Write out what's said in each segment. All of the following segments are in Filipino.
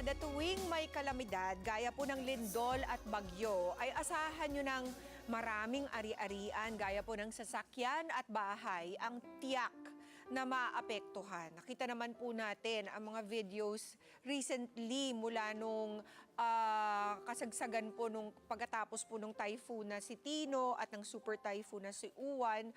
kada tuwing may kalamidad gaya po ng lindol at bagyo ay asahan nyo ng maraming ari-arian gaya po ng sasakyan at bahay ang tiyak na maapektuhan. Nakita naman po natin ang mga videos recently mula nung ah, kasagsagan po nung pagkatapos po nung typhoon na si Tino at ng super typhoon na si Uwan.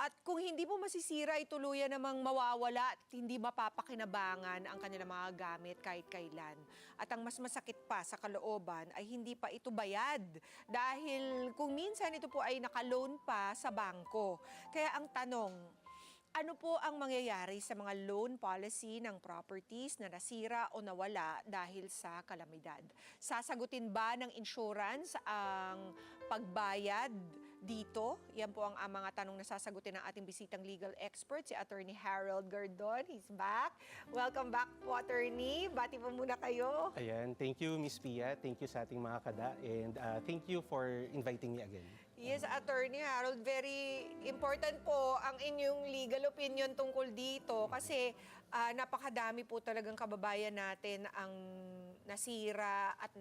At kung hindi po masisira, ituluyan namang mawawala at hindi mapapakinabangan ang kanilang mga gamit kahit kailan. At ang mas masakit pa sa kalooban ay hindi pa ito bayad dahil kung minsan ito po ay nakaloan pa sa bangko. Kaya ang tanong, ano po ang mangyayari sa mga loan policy ng properties na nasira o nawala dahil sa kalamidad? Sasagutin ba ng insurance ang pagbayad dito? Yan po ang, ang mga tanong na sasagutin ng ating bisitang legal expert, si Attorney Harold Gardon. He's back. Welcome back po, Attorney. Bati po muna kayo. Ayan, thank you Miss Pia, thank you sa ating mga kada, and uh, thank you for inviting me again. Yes, Attorney Harold, very important po ang inyong legal opinion tungkol dito kasi ah, napakadami po talagang kababayan natin ang nasira at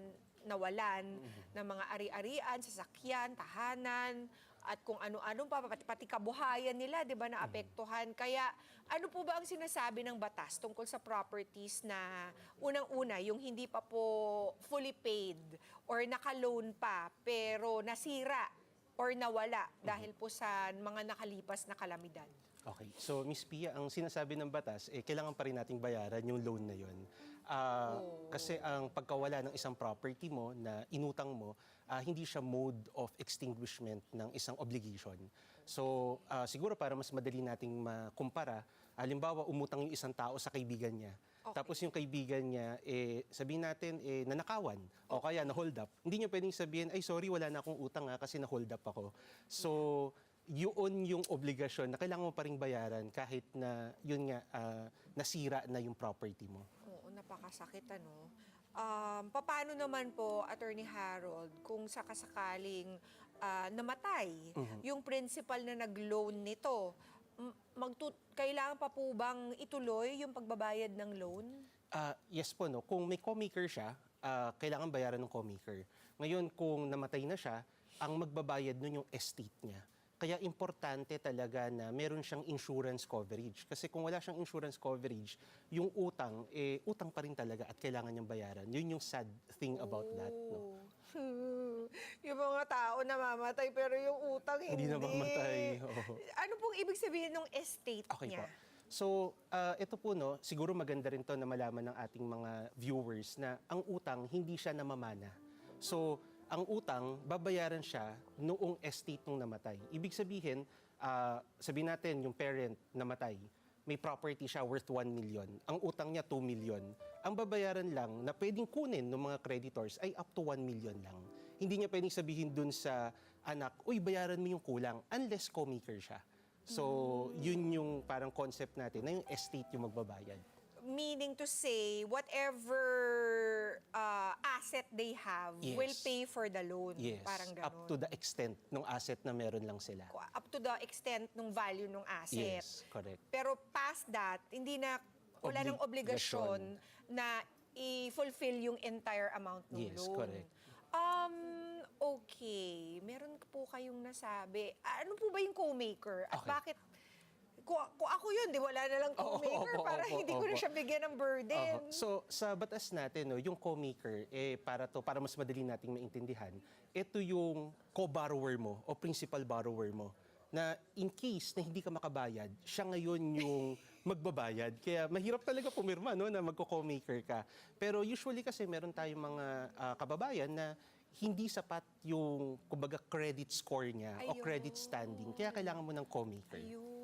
nawalan ng mga ari-arian, sasakyan, tahanan, at kung ano-ano pa, pati, pati kabuhayan nila, di ba, naapektuhan. Kaya ano po ba ang sinasabi ng batas tungkol sa properties na unang-una, yung hindi pa po fully paid or naka-loan pa pero nasira or nawala dahil po sa mga nakalipas na kalamidad. Okay, so Miss Pia, ang sinasabi ng batas, eh, kailangan pa rin nating bayaran yung loan na yun. Ah, Kasi ang pagkawala ng isang property mo na inutang mo, ah, hindi siya mode of extinguishment ng isang obligation. So ah, siguro para mas madali nating makumpara, halimbawa umutang yung isang tao sa kaibigan niya. Okay. Tapos yung kaibigan niya, eh, sabihin natin, eh, nanakawan o kaya na-hold up. Hindi niya pwedeng sabihin, ay sorry, wala na akong utang ha, kasi na-hold up ako. So, yun yung obligasyon na kailangan mo pa rin bayaran kahit na yun nga, ah, nasira na yung property mo. Napakasakit ano. Um, paano naman po, Attorney Harold, kung sakasakaling ah, namatay yung principal na nag-loan nito, magtut kailangan pa po bang ituloy yung pagbabayad ng loan? Ah, yes po, no? Kung may co-maker siya, ah, kailangan bayaran ng co-maker. Ngayon, kung namatay na siya, ang magbabayad nun yung estate niya. Kaya importante talaga na meron siyang insurance coverage. Kasi kung wala siyang insurance coverage, yung utang, eh, utang pa rin talaga at kailangan niyang bayaran. Yun yung sad thing about that. No? Oh. yung mga tao namamatay pero yung utang hindi. Hindi namamatay, oo. Ano pong ibig sabihin ng estate Okay niya? po. So, ah, ito po, no, siguro maganda rin to na malaman ng ating mga viewers na ang utang, hindi siya namamana. So, ang utang, babayaran siya noong estate nung namatay. Ibig sabihin, ah, sabihin natin yung parent namatay, may property siya worth 1 million. Ang utang niya 2 million. Ang babayaran lang na pwedeng kunin ng mga creditors ay up to 1 million lang. Hindi niya pwedeng sabihin dun sa anak, uy, bayaran mo yung kulang unless co-maker siya. So, yun yung parang concept natin na yung estate yung magbabayad. Meaning to say, whatever uh, asset they have Yes. will pay for the loan. Yes, Parang ganun. up to the extent ng asset na meron lang sila. Up to the extent ng value ng asset. Yes, correct. Pero past that, hindi na, wala Oblig- nang obligasyon na i-fulfill yung entire amount ng Yes, loan. correct. Um, okay. Meron po kayong nasabi. Ano po ba yung co-maker? At Okay. bakit? Kung, kung ako yun, di wala na lang co-maker opo, para opo, hindi ko na opo. siya bigyan ng burden. Oho. So, sa batas natin, no, yung co-maker, eh, para, to, para mas madali nating maintindihan, ito yung co-borrower mo o principal borrower mo na in case na hindi ka makabayad, siya ngayon yung magbabayad. Kaya mahirap talaga pumirma no, na magko-co-maker ka. Pero usually kasi meron tayong mga ah, kababayan na hindi sapat yung kumbaga credit score niya o Ayun. credit standing. Kaya kailangan mo ng co-maker. Ayun,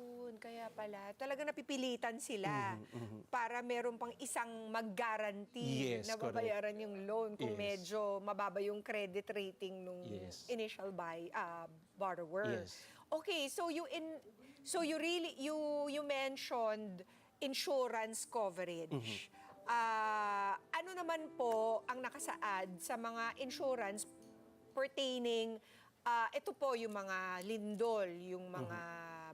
kaya pala. Talagang napipilitan sila para meron pang isang mag-guarantee Yes, na correct. babayaran yung loan kung Yes. medyo mababa yung credit rating nung Yes. initial buy ah, borrower. Yes. Okay, so you in so you really you you mentioned insurance coverage. Ah, ano naman po ang nakasaad sa mga insurance pertaining ah, ito po yung mga lindol, yung mga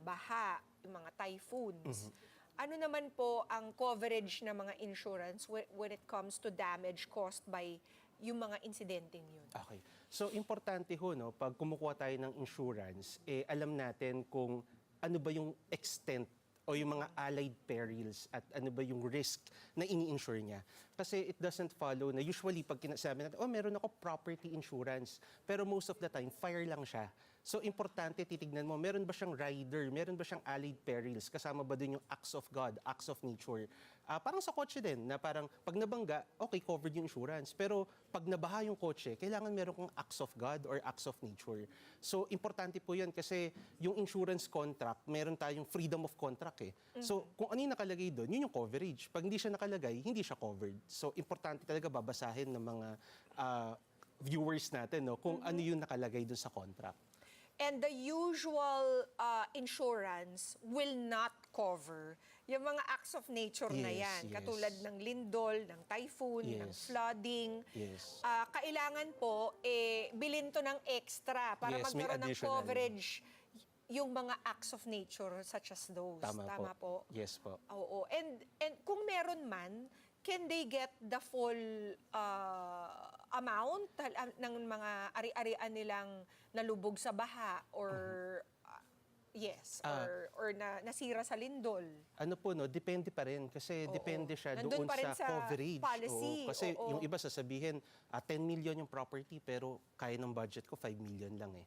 baha, yung mga typhoons. ano naman po ang coverage ng mga insurance when, when it comes to damage caused by yung mga insidenteng yun? Okay. So, importante ho, no, pag kumukuha tayo ng insurance, eh, alam natin kung ano ba yung extent o yung mga allied perils at ano ba yung risk na ini-insure niya. Kasi it doesn't follow na usually pag kinasabi natin, oh, meron ako property insurance. Pero most of the time, fire lang siya. So, importante titignan mo, meron ba siyang rider, meron ba siyang allied perils, kasama ba dun yung acts of God, acts of nature. Ah, parang sa kotse din, na parang pag nabangga, okay, covered yung insurance. Pero pag nabaha yung kotse, kailangan meron kong acts of God or acts of nature. So, importante po yan kasi yung insurance contract, meron tayong freedom of contract eh. So, kung ano yung nakalagay doon, yun yung coverage. Pag hindi siya nakalagay, hindi siya covered. So, importante talaga babasahin ng mga ah, viewers natin no, kung ano yung nakalagay doon sa contract. And the usual uh, insurance will not cover yung mga acts of nature na Yes, yan. yes. Katulad ng lindol, ng typhoon, ng Yes. flooding. Yes. Ah, kailangan po, eh, bilhin to ng extra para Yes, magkaroon ng coverage yung mga acts of nature such as those. Tama, po. Yes po. Oo. And, and kung meron man, can they get the full uh, amount ah, ng mga ari-arian nilang nalubog sa baha or uh, yes. Ah. or, or na, nasira sa lindol? Ano po, no, depende pa rin. Kasi Oo. depende siya Nandun doon pa rin sa, sa coverage. policy, Oo. Kasi oo. yung iba sasabihin, ah, 10 million yung property, pero kaya ng budget ko 5 million lang eh.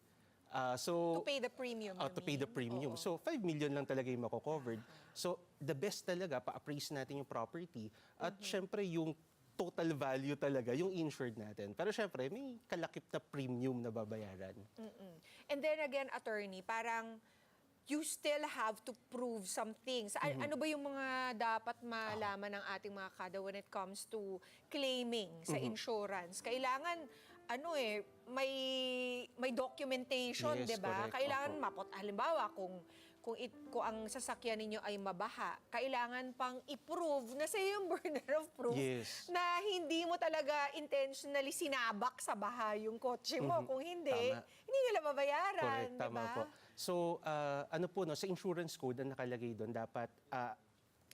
Ah, so, To pay the premium, Ah, you to pay the premium. Oo. So, 5 million lang talaga yung mako-covered. So, the best talaga, pa-appraise natin yung property. At Mm-hmm. syempre, yung total value talaga, yung insured natin. Pero syempre, may kalakip na premium na babayaran. Mm-mm. And then again, attorney, parang you still have to prove some things. A- Mm-hmm. Ano ba yung mga dapat malaman ng ating mga kada when it comes to claiming sa Mm-hmm. insurance? Kailangan ano eh, may may documentation, Yes, 'di ba? Kailangan mapot halimbawa kung kung, it, kung ang sasakyan ninyo ay mabaha, kailangan pang i-prove na sa yung burden of proof Yes. na hindi mo talaga intentionally sinabak sa baha yung kotse mo. Mhm. Kung hindi, Tama. hindi nila babayaran, di ba? po. So, ah, ano po, no, sa insurance code, ang nakalagay doon, dapat ah,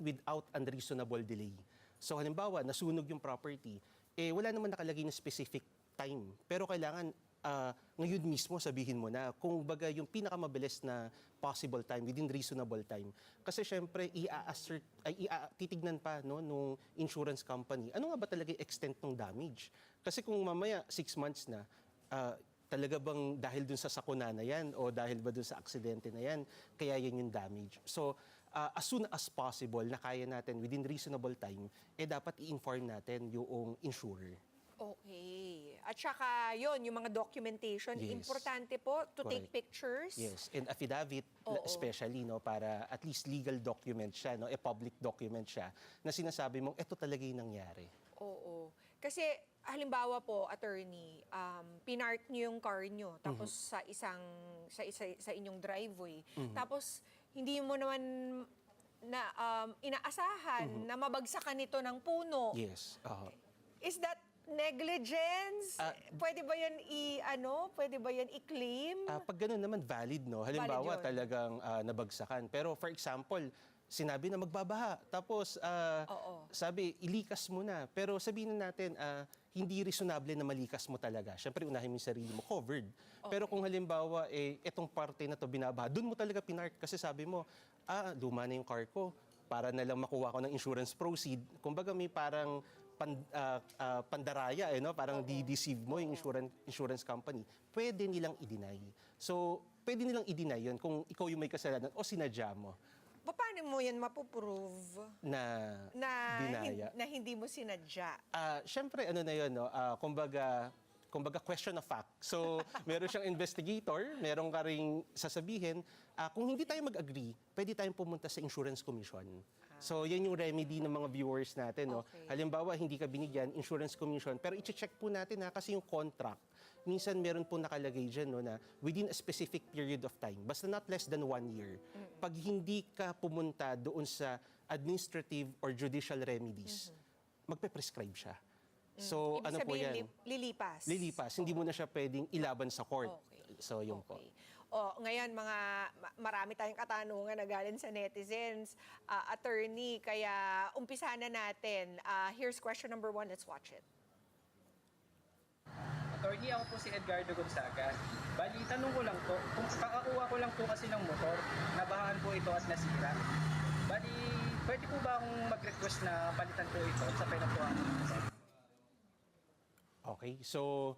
without unreasonable delay. So, halimbawa, nasunog yung property, eh, wala naman nakalagay na specific time. Pero kailangan, ah, ngayon mismo sabihin mo na kung baga yung pinakamabilis na possible time, within reasonable time. Kasi syempre, i-assert, ay, ia- titignan pa no, nung insurance company, ano nga ba talaga yung extent ng damage? Kasi kung mamaya, six months na, ah, talaga bang dahil dun sa sakuna na yan o dahil ba dun sa aksidente na yan, kaya yan yung damage. So, uh, as soon as possible na kaya natin within reasonable time, eh dapat i-inform natin yung insurer. Okay. At saka, yon yung mga documentation, Yes. importante po to take Correct. pictures. Yes, and affidavit Oo. especially no para at least legal document siya no, a public document siya na sinasabi mong ito talaga yung nangyari. Oo. Kasi, halimbawa po, attorney, um, pinark niyo yung car niyo, tapos Mhm. sa isang, sa, isa, sa inyong driveway, tapos hindi mo naman na um, inaasahan na mabagsakan nito ng puno. Mhm. Yes. oo. Is that negligence? Ah, pwede ba yan i ano? Pwede ba yan i-claim? Ah, pag ganun naman, valid, no? Halimbawa, yun. talagang ah, nabagsakan. Pero for example, sinabi na magbabaha. Tapos, ah, Oo. sabi, ilikas mo na. Pero sabihin na natin, ah, hindi reasonable na malikas mo talaga. Siyempre, unahin mo yung sarili mo, covered. Pero kung halimbawa, eh, itong parte na to binabaha, doon mo talaga pinark. Kasi sabi mo, ah, luma na yung car ko. Para na lang makuha ko ng insurance proceed. Kumbaga, may parang pan, ah, ah, pandaraya, eh, no? parang di-deceive mo yung insurance, insurance company. Pwede nilang i-deny. So, pwede nilang i-deny yun kung ikaw yung may kasalanan o sinadya mo Pa- Paano mo yan mapuprove na, na, hin- na hindi mo sinadya? Ah, syempre ano na 'yon no, ah, kumbaga kumbaga question of fact. So, meron siyang investigator, meron ka ring sasabihin, ah, kung hindi tayo mag-agree, pwede tayong pumunta sa insurance commission. So, yan yung remedy ng mga viewers natin. No? Okay. Halimbawa, hindi ka binigyan, insurance commission, pero i-check po natin ha, kasi yung contract, minsan meron po nakalagay dyan no, na within a specific period of time, basta not less than one year, pag hindi ka pumunta doon sa administrative or judicial remedies, magpe-prescribe siya. So, Ibig ano po sabihin, yan? li- lilipas. Lilipas. Hindi mo na siya pwedeng ilaban sa court. Okay. So, yun po. Okay. O, ngayon, mga ma- marami tayong katanungan na galing sa netizens. Ah, attorney, kaya umpisa na natin. Ah, here's question number one. Let's watch it. Attorney, ako po si Edgardo Gonzaga. Bali, tanong ko lang po, kung kakakuha ko lang po kasi ng motor, nabahaan po ito at nasira. Bali, pwede po ba akong mag-request na palitan po ito sa ako? Okay, so,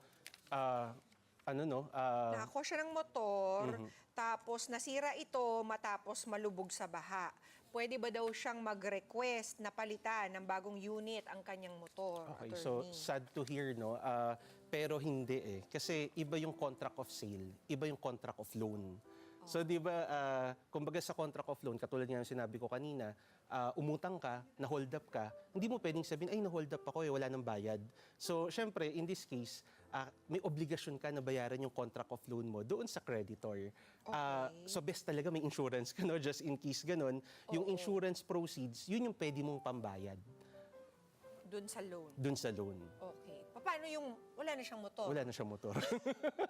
ah, ano no? ah, Nako siya ng motor, tapos nasira ito matapos malubog sa baha. Pwede ba daw siyang mag-request na palitan ng bagong unit ang kanyang motor? Okay, so attorney? sad to hear, no? Ah, pero hindi eh. Kasi iba yung contract of sale, iba yung contract of loan. So di ba, ah, kumbaga sa contract of loan, katulad nga ng sinabi ko kanina, ah, umutang ka, na-hold up ka, hindi mo pwedeng sabihin, ay, na-hold up ako eh, wala nang bayad. So, syempre, in this case, ah, may obligasyon ka na bayaran yung contract of loan mo doon sa creditor. Ah, Okay. so, best talaga may insurance ka, no? Just in case ganun. Yung Oo. insurance proceeds, yun yung pwede mong pambayad Dun sa loan. doon sa loan. Okay. Paano yung wala na siyang motor? Wala na siyang motor.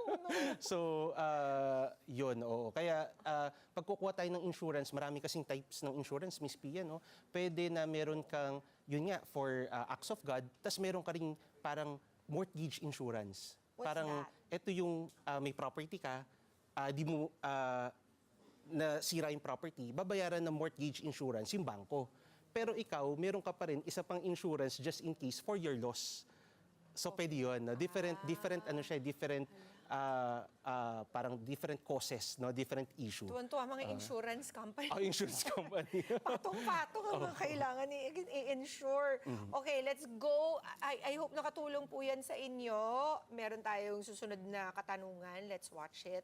so, uh, yun, oo. Kaya, uh, pag kukuha tayo ng insurance, marami kasing types ng insurance, Miss Pia, no? Pwede na meron kang, yun nga, for uh, acts of God, tas meron ka rin parang mortgage insurance. What's parang, that? ito yung uh, may property ka, uh, di mo, uh, na sira yung property, babayaran ng mortgage insurance yung bangko. Pero ikaw, meron ka pa rin isa pang insurance just in case for your loss. So pwede yun. No? Different, different, ano siya, different, ah, ah, parang different causes, no? different issue. Tuwan-tuwa mga insurance company. Oh, insurance company. Patong-patong ang mga kailangan i- i-insure. Mm-hmm. Okay, let's go. I, I hope nakatulong po yan sa inyo. Meron tayong susunod na katanungan. Let's watch it.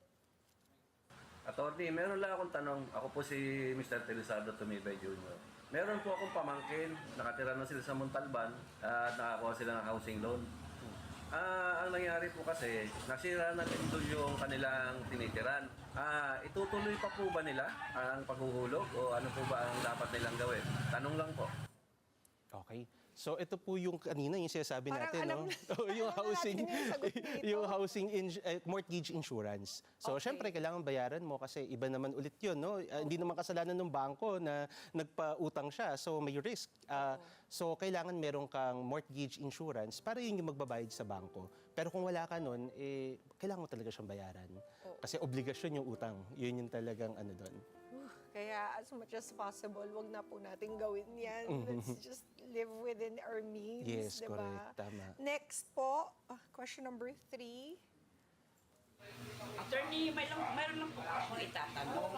Attorney, meron lang akong tanong. Ako po si Mr. Telisado Tumibay Jr. Meron po akong pamangkin. Nakatira na sila sa Montalban at nakakuha sila ng housing loan. Ah, ang nangyari po kasi, nasira na dito yung kanilang tinitiran. Ah, itutuloy pa po ba nila ang paghuhulog o ano po ba ang dapat nilang gawin? Tanong lang po. Okay. So ito po yung kanina yung sinasabi Parang natin, alam- no? Oh, yung alam na housing natin yung sagot dito. yung housing ins- eh, mortgage insurance. So Okay. syempre kailangan bayaran mo kasi iba naman ulit 'yun, no? Ah, hindi naman kasalanan ng bangko na nagpautang siya. So may risk. Ah, so kailangan meron kang mortgage insurance para yun yung magbabayad sa bangko. Pero kung wala ka nun, eh kailangan mo talaga siyang bayaran. Kasi obligasyon yung utang. Yun yung talagang ano doon. Kaya as much as possible, wag na po natin gawin yan. Let's just live within our means. Yes, diba? correct. Tama. Next po, ah, question number three. Attorney, may lang, mayroon lang po akong itatanong.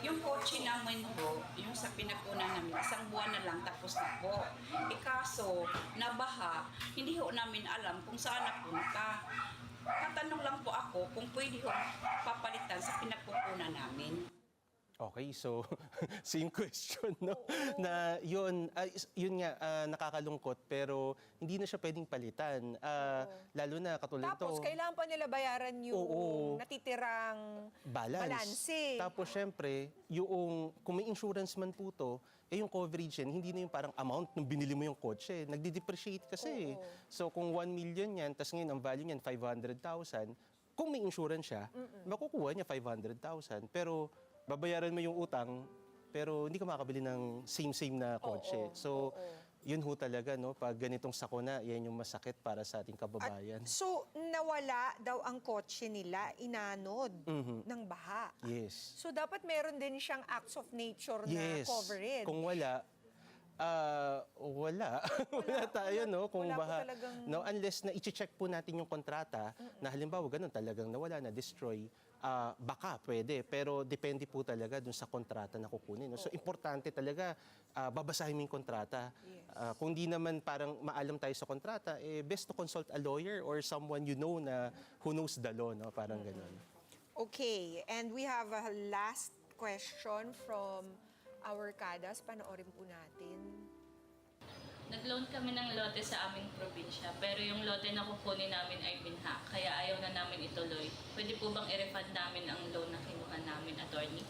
Yung kotse namin ho, yung sa pinagkunan namin, isang buwan na lang tapos na po. Ikaso, nabaha, hindi ho namin alam kung saan napunta. Tatanong lang po ako kung pwede ho papalitan sa pinagkukunan namin. Okay, so same question, no? Na yun, ah, is- yun nga, ah, nakakalungkot, pero hindi na siya pwedeng palitan. Ah, lalo na katulad Tapos, ito, kailangan pa nila bayaran yung Oo. natitirang balance. balanse. Tapos, syempre, yung, kung may insurance man po to, eh yung coverage yan, hindi na yung parang amount nung binili mo yung kotse. Nagdi-depreciate kasi. Oo. So, kung 1 million yan, tapos ngayon ang value niyan 500,000, kung may insurance siya, makukuha niya 500,000. Pero, babayaran mo yung utang, pero hindi ka makakabili ng same-same na Oo, kotse. So, oo. yun ho talaga, no? Pag ganitong sakuna, yan yung masakit para sa ating At, kababayan. so, nawala daw ang kotse nila, inanod Mhm. ng baha. Yes. So, dapat meron din siyang acts of nature na Yes. coverage. Kung wala, ah, wala. wala tayo, no? Kung wala po baha. talagang- No, unless na i-check po natin yung kontrata, na halimbawa ganun talagang nawala na, destroy, ah, baka pwede. Pero depende po talaga dun sa kontrata na kukunin. No? So, importante talaga, ah, babasahin mo yung kontrata. Yes. Ah, kung di naman parang maalam tayo sa kontrata, eh, best to consult a lawyer or someone you know na who knows the law, no? Parang ganun. Okay, and we have a last question from our kadas. Panoorin po natin. Nag-loan kami ng lote sa aming probinsya, pero yung lote na kukunin namin ay binha, kaya ayaw na namin ituloy. Pwede po bang i-refund namin ang loan na kinuha namin, attorney?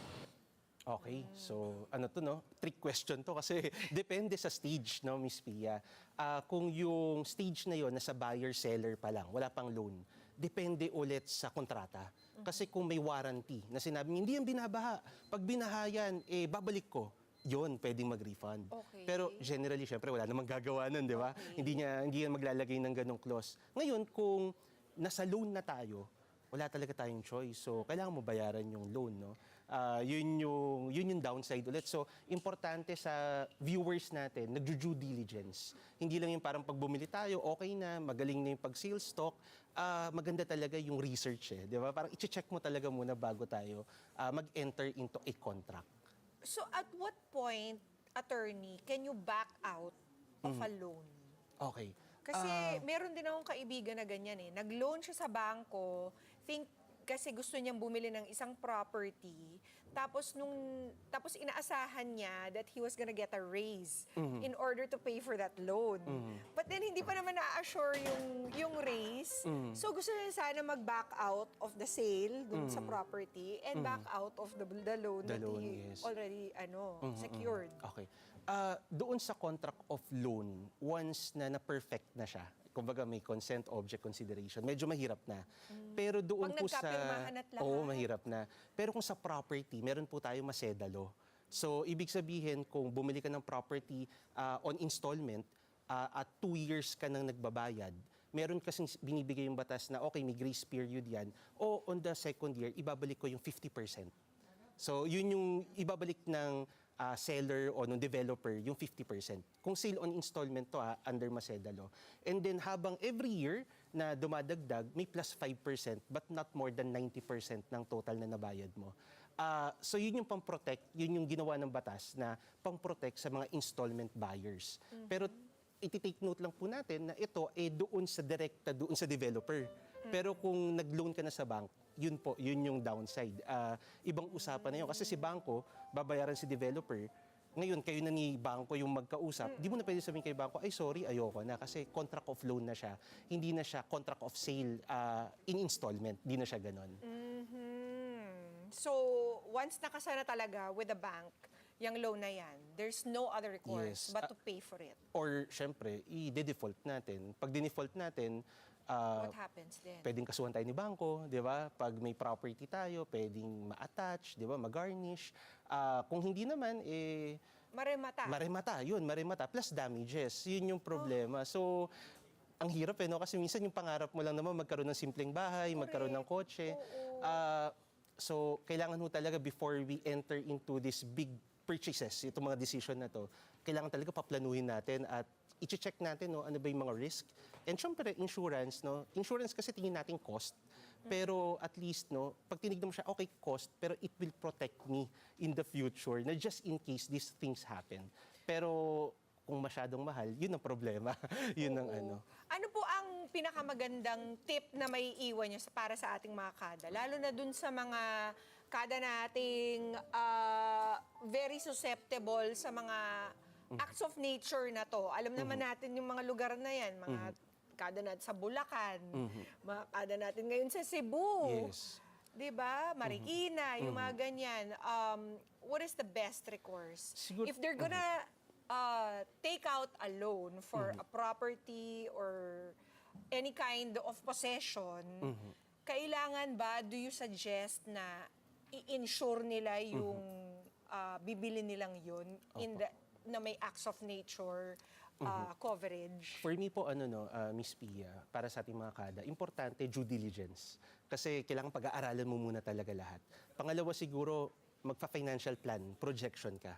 Okay, so ano to no? Trick question to kasi depende sa stage, no, Miss Pia. Ah, kung yung stage na yon nasa buyer-seller pa lang, wala pang loan, depende ulit sa kontrata. Kasi kung may warranty na sinabi, hindi yan binabaha. Pag binaha yan, eh, babalik ko. Yun, pwedeng mag-refund. Okay. Pero generally, syempre, wala namang gagawa nun, di ba? Hindi niya, hindi yan maglalagay ng ganong clause. Ngayon, kung nasa loan na tayo, wala talaga tayong choice. So, kailangan mo bayaran yung loan, no? Ah, yun, yung, yun yung downside ulit. So, importante sa viewers natin, nagjo-due diligence. Hindi lang yung parang pag bumili tayo, okay na, magaling na yung pag-sales stock. Ah, maganda talaga yung research, eh. Di ba? Parang i-check mo talaga muna bago tayo ah, mag-enter into a contract. So at what point, attorney, can you back out of a loan? Okay. Kasi Ah, meron din akong kaibigan na ganyan eh. Nag-loan siya sa bangko, think kasi gusto niyang bumili ng isang property, tapos nung tapos inaasahan niya that he was gonna get a raise Mm-hmm. in order to pay for that loan. But then hindi pa naman na-assure yung yung raise. Mm-hmm. So gusto niya sana mag-back out of the sale dun sa property and back out of the the loan Mm-hmm. The that loan, he yes. already ano secured. Okay. Ah, doon sa contract of loan, once na na-perfect na siya, kumbaga may consent object consideration, medyo mahirap na. Pero doon Pag po sa... Oo, mahirap na. Pero kung sa property, meron po tayo masedalo. So, ibig sabihin, kung bumili ka ng property ah, on installment ah, at two years ka nang nagbabayad, meron kasing binibigay yung batas na, okay, may grace period yan, o on the second year, ibabalik ko yung 50%. So, yun yung ibabalik ng ah, seller o ng developer, yung 50%. Kung sale on installment to, ah, under Macedalo. And then habang every year na dumadagdag, may plus 5%, but not more than 90% ng total na nabayad mo. Ah, so yun yung pang-protect, yun yung ginawa ng batas na pang-protect sa mga installment buyers. Pero iti-take note lang po natin na ito eh doon sa direkta doon sa developer. Pero kung nag-loan ka na sa bank, yun po, yun yung downside. Ah, ibang usapan na yun. Kasi si banko, babayaran si developer. Ngayon, kayo na ni banko yung magkausap, di mo na pwede sabihin kay banko, ay sorry, ayoko na. Kasi contract of loan na siya. Hindi na siya contract of sale ah, in installment. Hindi na siya ganon. Mhm. So, once nakasana talaga with the bank, yung loan na yan, there's no other recourse Yes. but Ah, to pay for it. Or, syempre, i-default natin. Pag dinefault natin, ah, What happens then? pwedeng kasuhan tayo ni bangko, di ba? Pag may property tayo, pwedeng ma-attach, di ba? Ma-garnish. Ah, kung hindi naman, eh, Maremata. maremata. Yun, maremata. Plus damages. Yun yung problema. So, ang hirap eh, no? Kasi minsan yung pangarap mo lang naman magkaroon ng simpleng bahay, magkaroon ng kotse. Ah, so, kailangan ho talaga before we enter into this big purchases, itong mga decision na to, kailangan talaga paplanuhin natin at i-check natin no, ano ba yung mga risk. And syempre, insurance, no? Insurance kasi tingin natin cost. Pero at least, no, pag tinignan mo siya, okay, cost, pero it will protect me in the future na just in case these things happen. Pero kung masyadong mahal, yun ang problema. yun ang ano. Ano po ang pinakamagandang tip na may iwan nyo sa- para sa ating mga kada? Lalo na dun sa mga kada nating ah, very susceptible sa mga Mm-hmm. acts of nature na to. Alam naman natin yung mga lugar na yan, mga Mm-hmm. kada natin sa Bulacan, mga kada natin ngayon sa Cebu. Yes. 'Di ba? Marikina, yung mga ganyan. Um, what is the best recourse? Siguro- If they're gonna uh, take out a loan for a property or any kind of possession, kailangan ba, do you suggest na i-insure nila yung uh, bibili nilang yun in the, na may acts of nature uh, coverage? For me po, ano no, ah, Miss Pia, para sa ating mga kada, importante due diligence. Kasi kailangan pag-aaralan mo muna talaga lahat. Pangalawa siguro, magpa-financial plan, projection ka.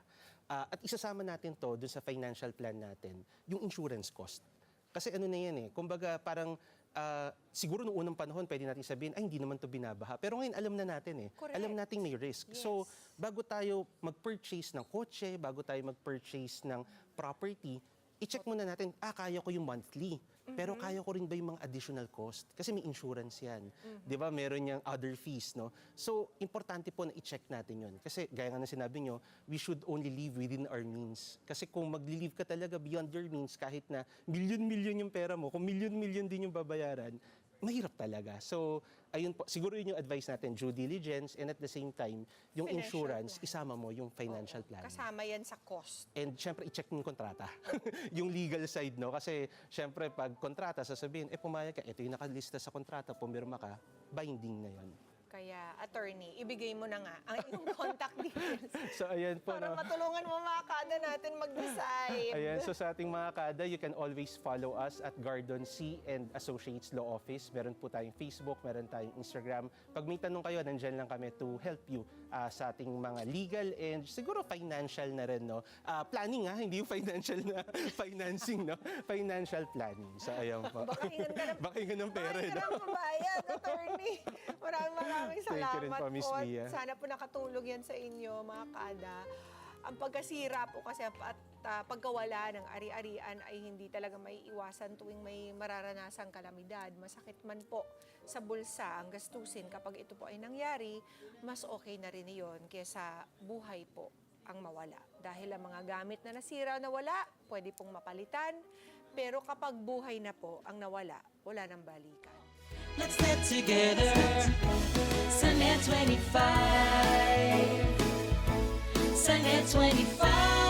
Ah, at isasama natin to dun sa financial plan natin, yung insurance cost. Kasi ano na yan eh, kumbaga parang ah, siguro noong unang panahon pwede natin sabihin, ay hindi naman to binabaha. Pero ngayon alam na natin eh. Correct. Alam nating may risk. So bago tayo mag-purchase ng kotse, bago tayo mag-purchase ng property, i-check muna natin, ah, kaya ko yung monthly. Pero kaya ko rin ba yung mga additional cost? Kasi may insurance yan. Di ba? Meron yung other fees, no? So, importante po na i-check natin yun. Kasi, gaya nga na sinabi nyo, we should only live within our means. Kasi kung magli-live ka talaga beyond your means, kahit na milyon-milyon yung pera mo, kung milyon-milyon din yung babayaran, mahirap talaga. So, ayun po, siguro yun yung advice natin, due diligence, and at the same time, yung Financial insurance, plan. isama mo yung financial plan. Kasama yan sa cost. And syempre, i-check mo yung kontrata. yung legal side, no? Kasi syempre, pag kontrata, sasabihin, eh pumayag ka, ito yung nakalista sa kontrata, pumirma ka, binding na yon. Kaya, attorney, ibigay mo na nga ang iyong contact details So ayan po, para no? matulungan mo mga kada natin mag-decide. Ayan, so sa ating mga kada, you can always follow us at Gardon C and Associates Law Office. Meron po tayong Facebook, meron tayong Instagram. Pag may tanong kayo, nandyan lang kami to help you ah, sa ating mga legal and siguro financial na rin, no? Ah, planning ha, hindi yung financial na financing, no? Financial planning. So ayan po. Baka hingan ka ng Baka hingan ng pera, no? Thank you rin po, Miss. Mia. Sana po nakatulog yan sa inyo, mga kada. Ang pagkasira po kasi at ah, pagkawala ng ari-arian ay hindi talaga may iwasan tuwing may mararanasang kalamidad. Masakit man po sa bulsa ang gastusin kapag ito po ay nangyari, mas okay na rin iyon kesa buhay po ang mawala. Dahil ang mga gamit na nasira o nawala, pwede pong mapalitan. Pero kapag buhay na po ang nawala, wala nang balikan. Let's get together. Sunday 25. Sunday 25.